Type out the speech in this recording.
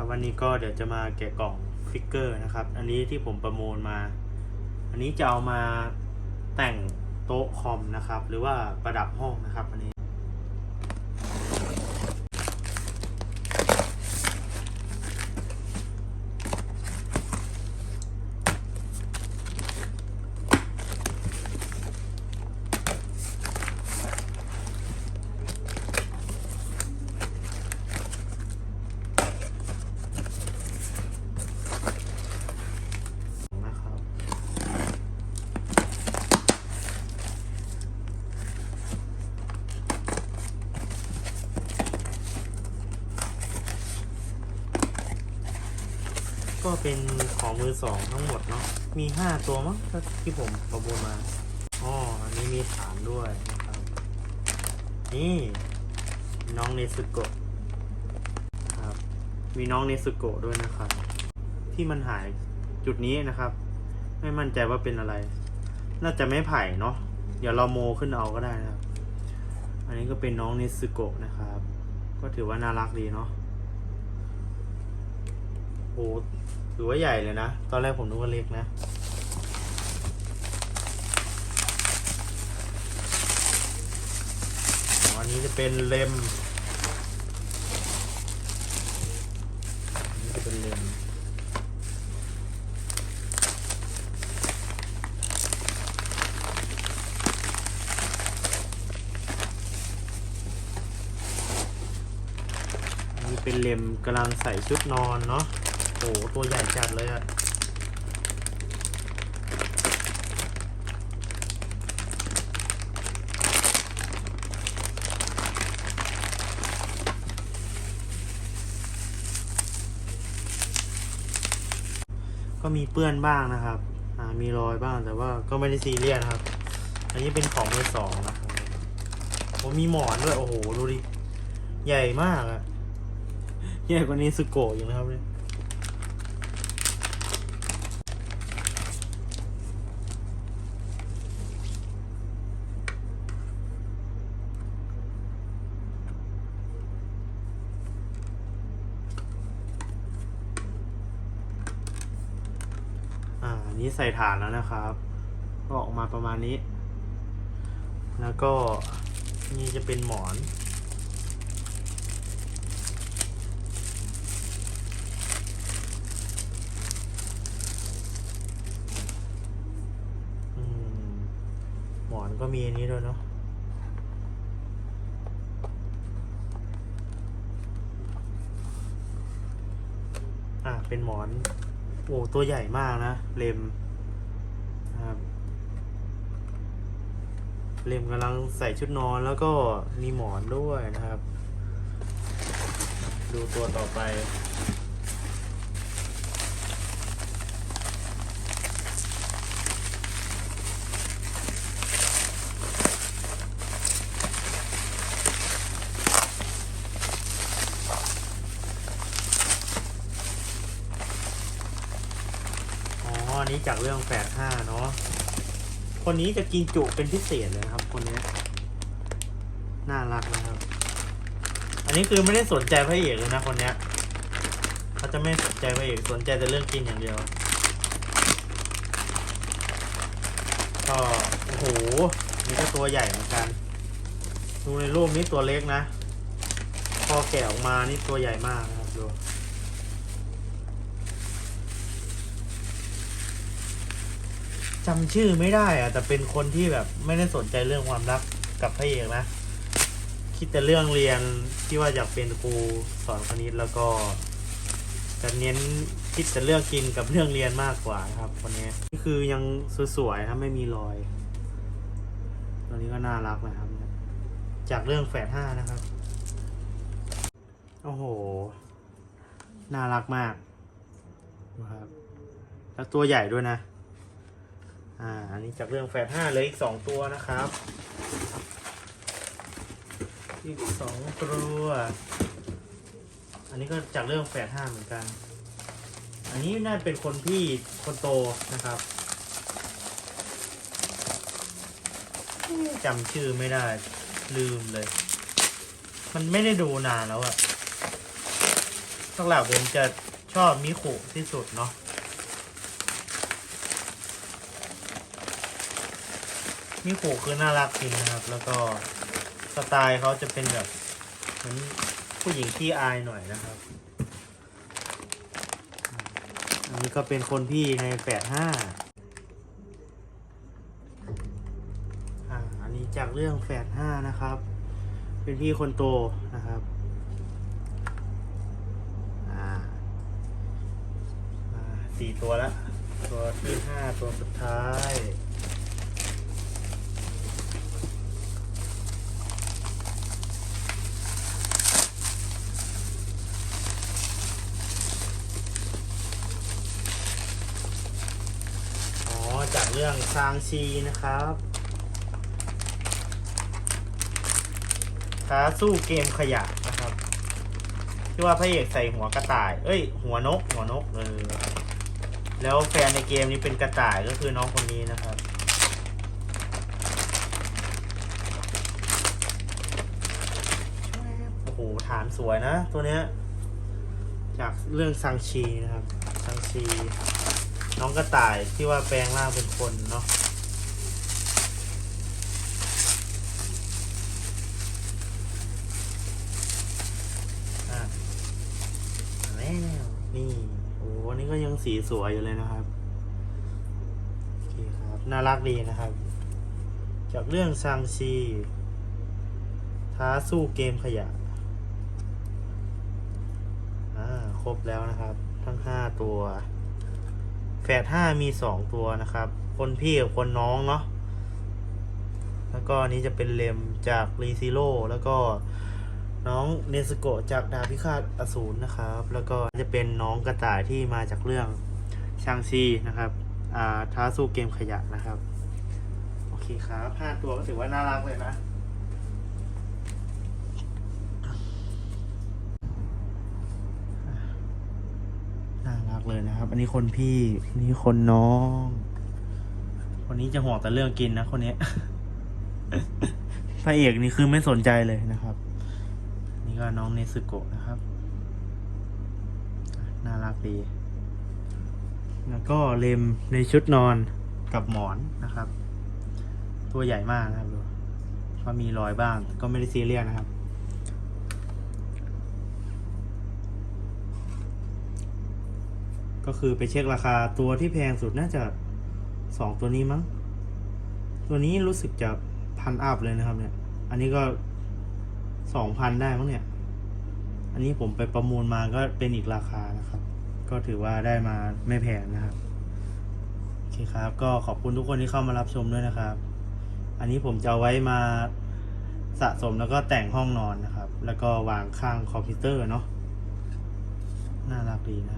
ครับวันนี้ก็เดี๋ยวจะมาแกะกล่องฟิกเกอร์นะครับ อันนี้ที่ผมประมูลมา อันนี้จะเอามาแต่งโต๊ะคอมนะครับ หรือว่าประดับห้องนะครับ อันนี้ ก็เป็นของมือสองทั้งหมดเนาะ มีห้าตัวมั้งที่ผมประมูลมา อ๋อ อันนี้มีฐานด้วยนะครับ นี่ น้องเนซุโกะนะครับ มีน้องเนซุโกะด้วยนะครับ ที่มันหายจุดนี้นะครับ ไม่มั่นใจว่าเป็นอะไร น่าจะไม่ไผ่เนาะ เดี๋ยวเราโมขึ้นเอาก็ได้นะครับ อันนี้ก็เป็นน้องเนซึโกะนะครับ ก็ถือว่าน่ารักดีเนาะโอ้ ถือว่าใหญ่เลยนะ ตอนแรกผมนึกว่าเล็กนะ อันนี้จะเป็นเลมอันนี้จะเป็นเลมอันนี้เป็นเลมกำลังใส่ชุดนอนเนาะ โอ้โหตัวใหญ่จัดเลยอะก็มีเปื้อนบ้างนะครับ อ่า มีรอยบ้างแต่ว่าก็ไม่ได้ซีเรียสครับ อันนี้เป็นของมือสองนะครับผมมีหมอนด้วย โอ้โห ดูดิ ใหญ่มากอะใหญ่กว่านี้สุโกะอยู่นะครับเนี่ย นี้ใส่ฐานแล้วนะครับ ก็ออกมาประมาณนี้ แล้วก็นี่จะเป็นหมอนหมอนก็มีอันนี้ด้วยเนาะอ่าเป็นหมอน โอ้ตัวใหญ่มากนะ เลมครับเลมกำลังใส่ชุดนอนแล้วก็มีหมอนด้วยนะครับ ดูตัวต่อไป นี้จากเรื่องแปดห้าเนาะ คนนี้จะกินจุเป็นพิเศษเลยนะครับ คนนี้น่ารักนะครับ อันนี้คือไม่ได้สนใจพระเอกเลยนะคนเนี้ยเขาจะไม่สนใจพระเอกสนใจแต่เรื่องกินอย่างเดียว ก็โอ้โห นี่ก็ตัวใหญ่เหมือนกัน ดูในรูปนี้ตัวเล็กนะ พอแกะออกมานี่ตัวใหญ่มากนะครับดู จำชื่อไม่ได้อะแต่เป็นคนที่แบบไม่ได้สนใจเรื่องความรักกับพระเอกนะ คิดแต่เรื่องเรียนที่ว่าอยากเป็นครูสอนคณิตแล้วก็จะเน้นคิดแต่เรื่องกินกับเรื่องเรียนมากกว่านะครับคนนี้นี่คือยังสวยๆนะไม่มีรอยตัวนี้ก็น่ารักนะครับ จากเรื่องแฝดห้านะครับโอ้โหน่ารักมากนะครับแล้วตัวใหญ่ด้วยนะ อ่า อันนี้จากเรื่องแฟดห้าเลยอีกสองตัวนะครับ อีกสองตัว อันนี้ก็จากเรื่องแฟดห้าเหมือนกัน อันนี้น่าเป็นคนพี่คนโตนะครับจำชื่อไม่ได้ลืมเลย มันไม่ได้ดูนานแล้วอะหลักๆผมจะชอบมิคุที่สุดเนาะ มิคุคือน่ารักจริงนะครับ แล้วก็สไตล์เขาจะเป็นแบบเหมือนผู้หญิงที่อายหน่อยนะครับ อันนี้ก็เป็นคนพี่ในแปดห้าอ่าอันนี้จากเรื่องแฝดห้านะครับ เป็นพี่คนโตนะครับอ่าอ่าสี่ตัวละตัวที่ห้าตัวสุดท้าย อ๋อ จากเรื่องซางชีนะครับท้าสู้เกมขยะนะครับ ที่ว่าพระเอกใส่หัวกระต่าย เอ้ย หัวนก หัวนกเออแล้วแฟนในเกมนี้เป็นกระต่ายก็คือน้องคนนี้นะครับโอ้โหฐานสวยนะ ตัวเนี้ยจากเรื่องซังชีนะครับซังชี น้องกระต่ายที่ว่าแปลงร่างเป็นคนเนาะอะแล้วนี่โอ้อันนี้ก็ยังสีสวยอยู่เลยนะครับโอเคครับน่ารักดีนะครับ จากเรื่องซังชีท้าสู้เกมขยะอ่าครบแล้วนะครับ ทั้งห้าตัว แฝดห้ามีสองตัวนะครับ คนพี่กับคนน้องเนาะแล้วก็นนี้จะเป็นเลมจากรีซิโร่แล้วก็น้องเนสโกะจากดาบพิฆาตอสูรนะครับ แล้วก็จะเป็นน้องกระต่ายที่มาจากเรื่องชางซีนะครับอ่าท้าสู้เกมขยะนะครับ โอเคครับห้าตัวก็ถือว่าน่ารักเลยนะากเลยนะครับ อันนี้คนพี่นนี้คนน้อง คนนี้จะห่วงแต่เรื่องกินนะคนนี้พระเอกนี่คือไม่สนใจเลยนะครับ นี่ก็น้องเนซึโกะนะครับ น่ารักดี แล้วก็เลมในชุดนอนกับหมอนนะครับ ตัวใหญ่มากนะครับดูก็มีรอยบ้าง ก็ไม่ได้ซีเรียสนะครับ ก็คือไปเช็คราคาตัวที่แพงสุดน่าจะสองตัวนี้มั้ง ตัวนี้รู้สึกจะพันอัพเลยนะครับ เนี่ย อันนี้ก็สองพันได้มั้งเนี่ย อันนี้ผมไปประมูลมาก็เป็นอีกราคานะครับ ก็ถือว่าได้มาไม่แพงนะครับ โอเคครับ ก็ขอบคุณทุกคนที่เข้ามารับชมด้วยนะครับ อันนี้ผมจะไว้มาสะสมแล้วก็แต่งห้องนอนนะครับ แล้วก็วางข้างคอมพิวเตอร์เนาะ น่ารักดีนะ